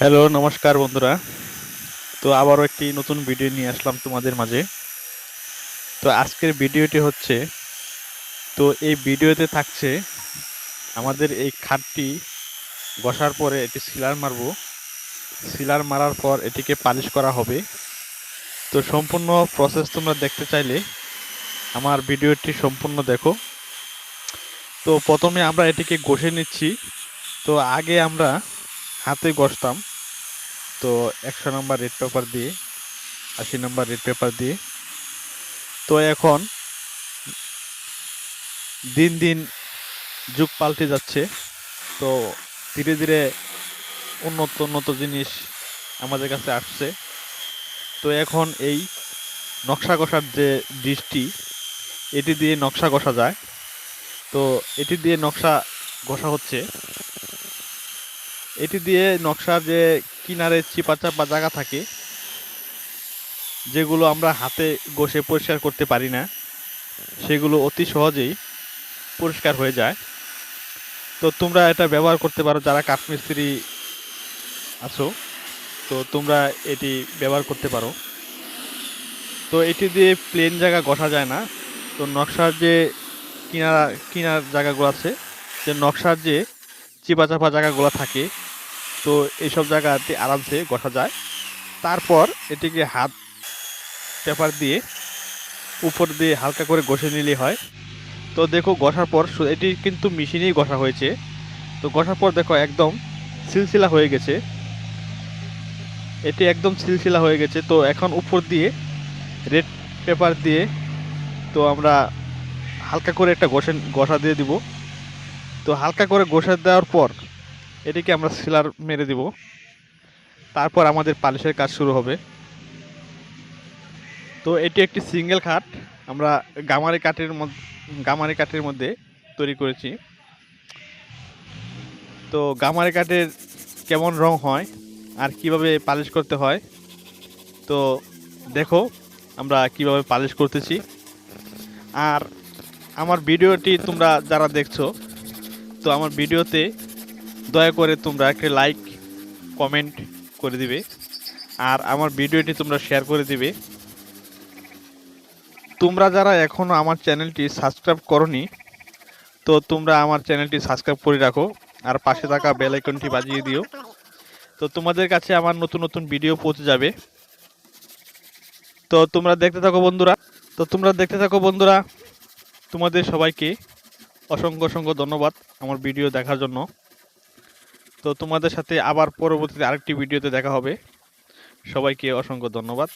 Hello, নমস্কার বন্ধুরা। তো আবারও একটি নতুন ভিডিও নিয়ে আসলাম তোমাদের মাঝে। তো আজকের ভিডিওটি হচ্ছে, তো এই ভিডিওতে থাকছে আমাদের এই খাটটি বসার পরে এটি সিলার মারবো। সিলার মারার পর এটিকে পালিশ করা হবে। তো সম্পূর্ণ প্রসেস তোমরা দেখতে চাইলে আমার ভিডিওটি সম্পূর্ণ দেখো। তো প্রথমে আমরা এটিকে ঘষে নিচ্ছি। তো আগে আমরা হাতে ঘষতাম তো একশো নম্বর রেড পেপার দিয়ে, আশি নম্বর রেড পেপার দিয়ে। তো এখন দিন দিন যুগ পাল্টে যাচ্ছে। তো ধীরে ধীরে উন্নত উন্নত জিনিস আমাদের কাছে আসছে। তো এখন এই নকশা কষার যে ডিশটি এটি দিয়ে নকশা কষা যায়। তো এটি দিয়ে নকশা ঘষা হচ্ছে এটি দিয়ে নকশার যে কিনারে চিপা চাপা জায়গা থাকে, যেগুলো আমরা হাতে ঘষে পরিষ্কার করতে পারি না, সেগুলো অতি সহজেই পরিষ্কার হয়ে যায়। তো তোমরা এটা ব্যবহার করতে পারো, যারা কাঠমিস্ত্রি আছো, তো তোমরা এটি ব্যবহার করতে পারো। তো এটি দিয়ে প্লেন জায়গা ঘষা যায় না। তো নকশার যে কিনারা, কিনার জায়গাগুলো আছে, যে নকশার যে চিপা চাপা জায়গাগুলো থাকে তো এইসব জায়গাতে আরামসে ঘষা যায়। তারপর এটিকে হাত পেপার দিয়ে উপর দিয়ে হালকা করে ঘষে নিলে হয়। তো দেখো ঘষার পর এটি কিন্তু মেশিনেই ঘষা হয়েছে। তো ঘষার পর দেখো একদম সিলসিলা হয়ে গেছে। এটি একদম সিলসিলা হয়ে গেছে। তো এখন উপর দিয়ে রেড পেপার দিয়ে তো আমরা হালকা করে একটা ঘষে ঘষা দিয়ে দিব। তো হালকা করে ঘষা দেওয়ার পর এটিকে আমরা সিলার মেরে দিব। তারপর আমাদের পালিশের কাজ শুরু হবে। তো এটি একটি সিঙ্গেল খাট। আমরা গামারি কাঠের মধ্যে গামারি কাঠের মধ্যে তৈরি করেছি। তো গামারি কাঠের কেমন রং হয় আর কীভাবে পালিশ করতে হয়, তো দেখো আমরা কীভাবে পালিশ করতেছি। আর আমার ভিডিওটি তোমরা যারা দেখছ, তো আমার ভিডিওতে দয়া করে তোমরা একটা লাইক কমেন্ট করে দিবে। আর আমার ভিডিওটি তোমরা শেয়ার করে দিবে। তোমরা যারা এখনও আমার চ্যানেলটি সাবস্ক্রাইব করনি, তো তোমরা আমার চ্যানেলটি সাবস্ক্রাইব করে রাখো আর পাশে থাকা বেল আইকনটি বাজিয়ে দিও। তো তোমাদের কাছে আমার নতুন নতুন ভিডিও পৌঁছে যাবে। তো তোমরা দেখতে থাকো বন্ধুরা, তো তোমরা দেখতে থাকো বন্ধুরা, তোমাদের সবাইকে অসংখ্য অসংখ্য ধন্যবাদ আমার ভিডিও দেখার জন্য। তো তোমাদের সাথে আবার পরবর্তীতে আরেকটি ভিডিওতে দেখা হবে। সবাইকে অসংখ্য ধন্যবাদ।